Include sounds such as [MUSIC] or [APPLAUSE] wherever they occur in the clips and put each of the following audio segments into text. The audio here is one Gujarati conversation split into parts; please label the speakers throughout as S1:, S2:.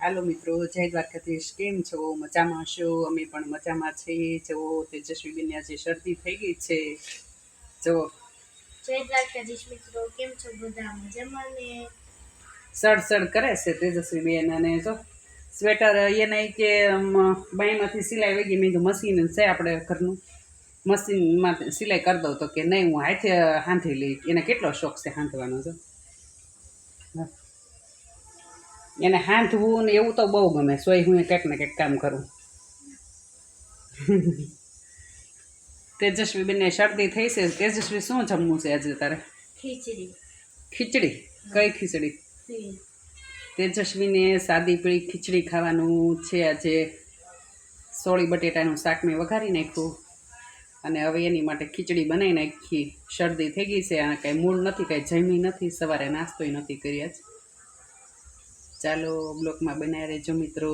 S1: હાલો મિત્રો જય દ્વારકાધીશ. કેમ છો? મજામાં છો? અમે પણ મજામાં છીએ. જો તેજસ્વીબેનને આજે શરદી થઈ ગઈ છે. જો.
S2: જય દ્વારકાધીશ મિત્રો. કેમ છો બધા? મજામાં ને?
S1: સડ સડ કરે છે તેજસ્વીબેન અને જો સ્વેટર એ નહીં કે બાઈમાંથી સિલાઈ વહી ગઈ મેં મશીન છે આપણે ઘરનું. મશીનમાં સિલાઈ કરી દઉં તો કે નહીં હું હાથે હાંધી લઈ એને કેટલો શોખ છે હાંધવાનો જો. એને હાંધવું ને એવું તો બહુ ગમે. સોય હું કંઈક ને કંઈક કામ કરું. તેજસ્વીબેનને શરદી થઈ છે. તેજસ્વી શું જમવું છે આજે તારે?
S2: ખીચડી.
S1: ખીચડી? કઈ ખીચડી. તેજસ્વીને સાદી પીળી ખીચડી ખાવાનું છે આજે. સોળી બટેટાનું શાક મેં વઘારી નાખ્યું. અને હવે એની માટે ખીચડી બનાવી નાખી. શરદી થઈ ગઈ છે અને કાંઈ મૂળ નથી, કાંઈ જમી નથી, સવારે નાસ્તોય નથી કર્યા જ. ચાલો, બ્લોકમાં બનાવી રહેજો મિત્રો.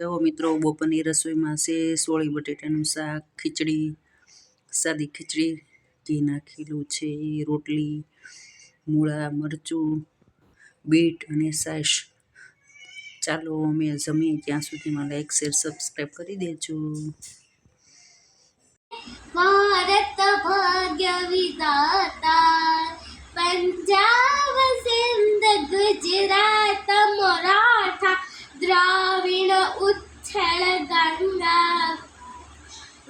S1: જો મિત્રો બપોરની રસોઈમાં છે, સોળી બટેટાનું શાક, ખીચડી, સાદી ખીચડી, ઘી નાખેલું છે, રોટલી, મૂળા, મરચું, બીટ અને સાસ ચાલો, અમે જમીએ ત્યાં સુધીમાં. લાઈક શેર સબસ્ક્રાઈબ કરી દેજો.
S2: ભાગ્ય વિધાતા પંજાબ, સિંધ, ગુજરાત, મરાઠા, દ્રાવિડ, ઉચ્છળ ગંગા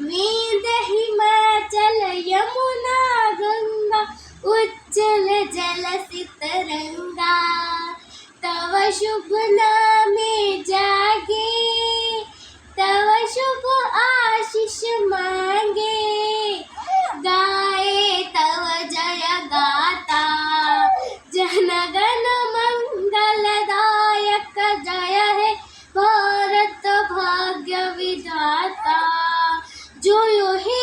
S2: વેદ હિમાચલ, યમુના, ગંગા ઉજ્જલ જલ સિતરંગા, તવ શુભ નામે જાગે, તવ શુભ આશિષમાં જોયો હે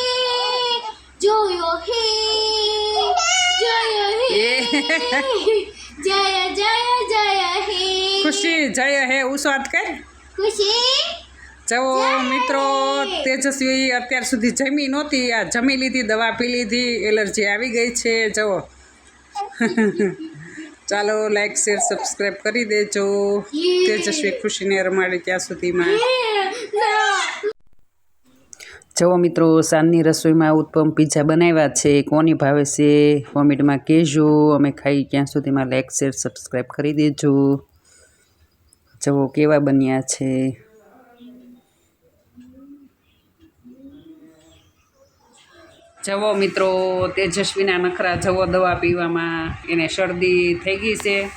S2: જોયો હે જય હે. જય જય જય હે.
S1: ખુશી જય હે ઉસ્વાદ કર.
S2: ખુશી?
S1: જવો મિત્રો તેજસ્વી અત્યાર સુધી જમી નહોતી આ જમી લીધી દવા પી લીધી એલર્જી આવી ગઈ છે જવો [LAUGHS] ચાલો લાઈક શેર સબસ્ક્રાઈબ કરી દેજો. તેજસ્વી ખુશીને રમાડી ત્યાં સુધીમાં. જવો મિત્રો, સાંજની રસોઈમાં ઉત્પમ પીઝા બનાવ્યા છે. કોની ભાવે છે? કોમેન્ટમાં કહેજો. અમે ખાઈ ક્યાં સુધીમાં લાઈક શેર સબસ્ક્રાઈબ કરી દેજો. જવો કેવા બન્યા છે. જવો મિત્રો, તેજસ્વીના નખરા જવો દવા પીવામાં એને શરદી થઈ ગઈ છે.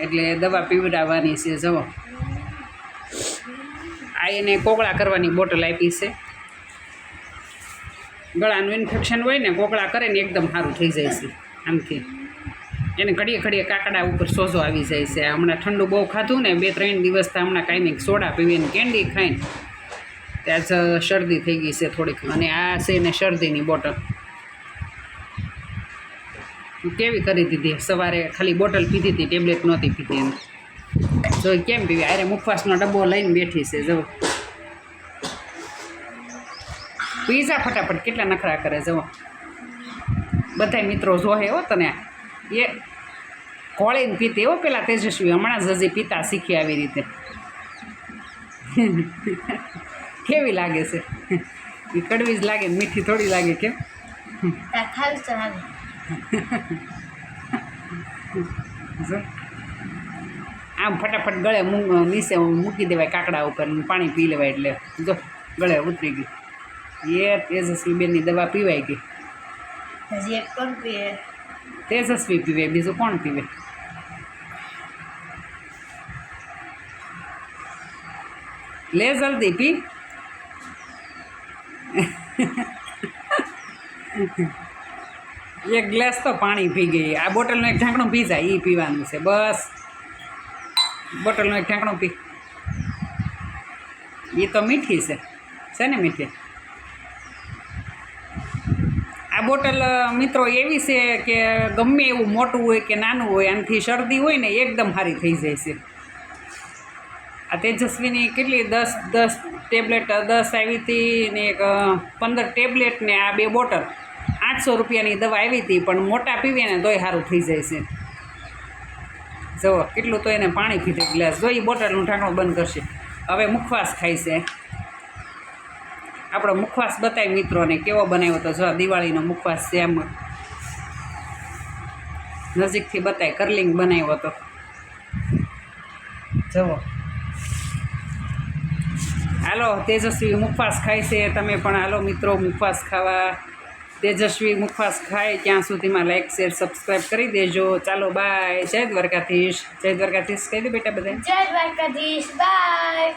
S1: એટલે દવા પીવડાવવાની છે જવો આ એને કોગળા કરવાની બોટલ આપી છે. ગળાનું ઇન્ફેક્શન હોય ને કોગળા કરે ને એકદમ સારું થઈ જાય છે, આમથી. એને ઘડીએ ઘડીએ કાકડા ઉપર સોજો આવી જાય છે. હમણાં ઠંડુ બહુ ખાધું ને, બે ત્રણ દિવસ તો હમણાં કાંઈ સોડા પીવીને કેન્ડી ખાઈને. ત્યાં શરદી થઈ ગઈ છે થોડીક, અને આ છે ને શરદીની બોટલ. કેવી કરી દીધી? સવારે ખાલી બોટલ પીધી હતી, ટેબ્લેટ નહોતી પીધી એને જો કેમ પીવી? અરે મુખવાસનો ડબ્બો લઈને બેઠી છે, જો. પીઝા ફટાફટ કેટલા નખરા કરે જવો બધાય મિત્રો જોહે હો તને. એ કોળીને પીતી હો પેલા તેજસ્વી હમણાં જ હજી પીતા શીખી આવી રીતે. કેવી લાગે છે? એ કડવી જ લાગે મીઠી થોડી લાગે કેમ? જો. આમ ફટાફટ ગળે મૂ- નીચે મૂકી દેવાય કાકડા ઉપર પાણી પી લેવાય એટલે. જો ગળે ઉતરી ગઈ એ તેજસ્વી બેનની દવા પીવાઈ ગઈ
S2: હજી એક પણ પીએ
S1: તેજસ્વી પીવે બીજું કોણ પીવે લે જલ્દી પી એક ગ્લાસ તો પાણી પી ગઈ આ બોટલનું એક ઢાંકણું પી જાય એ પીવાનું છે બસ બોટલનું એક ઢાંકણું પી એ તો મીઠી છે છે ને મીઠી આ બોટલ મિત્રો એવી છે કે ગમે એવું મોટું હોય કે નાનું હોય, આનાથી શરદી હોય ને એકદમ સારી થઈ જાય છે. આ તેજસ્વીની કેટલી દસ દસ ટેબ્લેટ, દસ આવી હતી ને એક પંદર ટેબ્લેટ ને આ બે બોટલ. આઠસો રૂપિયાની દવા આવી હતી પણ મોટા પીવે ને તોય સારું થઈ જાય છે. જુઓ, કેટલું તો એને પાણી પીધું ગ્લાસ જો એ બોટલનું ઢાંકણું બંધ કરશે. હવે મુખવાસ ખાય છે. આપણો મુખવાસ બતાવી મિત્રોને, કેવો બનાવ્યો તો જો દિવાળીનો મુખવાસ છે આમ નજીકથી બતાય, કરલિંગ બનાવ્યો હતો. જુઓ. હાલો, તેજસ્વી મુખવાસ ખાય છે તમે પણ હાલો મિત્રો, મુખવાસ ખાવા. તેજસ્વી મુખવાસ ખાય, ત્યાં સુધીમાં લાઈક શેર સબસ્ક્રાઈબ કરી દેજો. ચાલો બાય જય દ્વારકાધીશ. જય દ્વારકાધીશ. કહી દે બેટા બધા.
S2: જય દ્વારકાધીશ. બાય